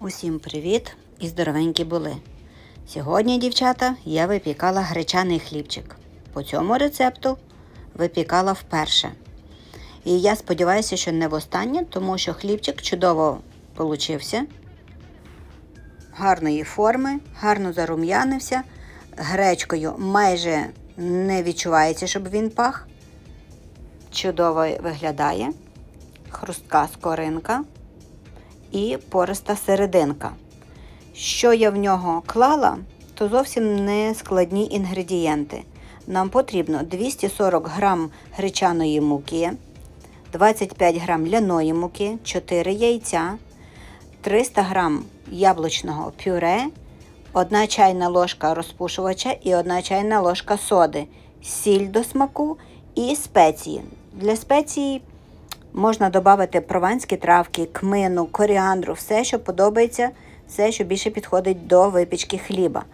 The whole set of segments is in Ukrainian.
Усім привіт і здоровенькі були. Сьогодні, дівчата, я випікала гречаний хлібчик. По цьому рецепту випікала вперше. І я сподіваюся, що не востаннє, тому що хлібчик чудово получився. Гарної форми, гарно зарум'янився. Гречкою майже не відчувається, щоб він пах. Чудово виглядає. Хрустка скоринка і пориста серединка. Що я в нього клала, то зовсім не складні інгредієнти. Нам потрібно 240 грам гречаної муки, 25 грам ляної муки, 4 яйця, 300 грам яблучного пюре, 1 чайна ложка розпушувача і 1 чайна ложка соди, сіль до смаку і спеції. Для спеції Можна додати прованські травки, кмину, коріандру, все, що подобається, все, що більше підходить до випічки хліба.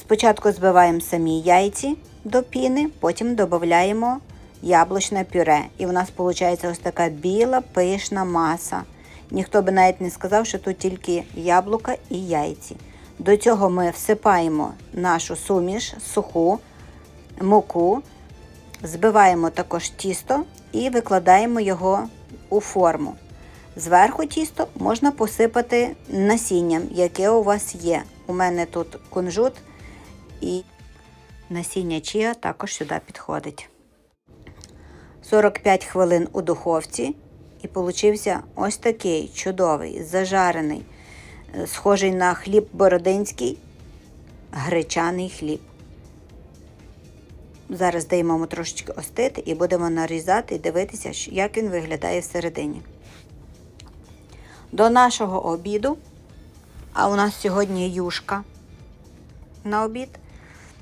Спочатку збиваємо самі яйці до піни, потім додаємо яблучне пюре. І в нас виходить ось така біла пишна маса. Ніхто би навіть не сказав, що тут тільки яблука і яйці. До цього ми всипаємо нашу суміш, суху муку, збиваємо також тісто і викладаємо його у форму. Зверху тісто можна посипати насінням, яке у вас є. У мене тут кунжут і насіння чія також сюди підходить. 45 хвилин у духовці і получився ось такий чудовий, зажарений, схожий на хліб бородинський, гречаний хліб. Зараз даємо трошечки остити і будемо нарізати і дивитися, як він виглядає всередині. До нашого обіду, а у нас сьогодні юшка на обід,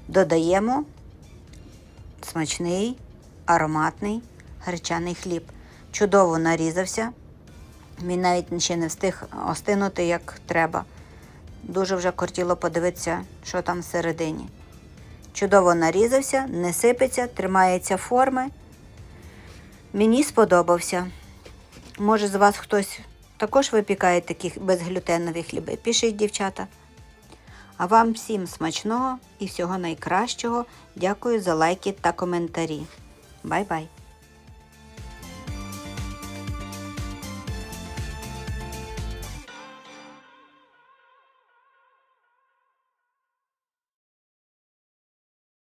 додаємо смачний, ароматний гречаний хліб. Чудово нарізався. Він навіть ще не встиг остинути як треба. Дуже вже кортіло подивитися, що там всередині. Чудово нарізався, не сипеться, тримається форми. Мені сподобався. Може, з вас хтось також випікає такі безглютенові хліби. Пишіть, дівчата. А вам всім смачного і всього найкращого. Дякую за лайки та коментарі. Бай-бай!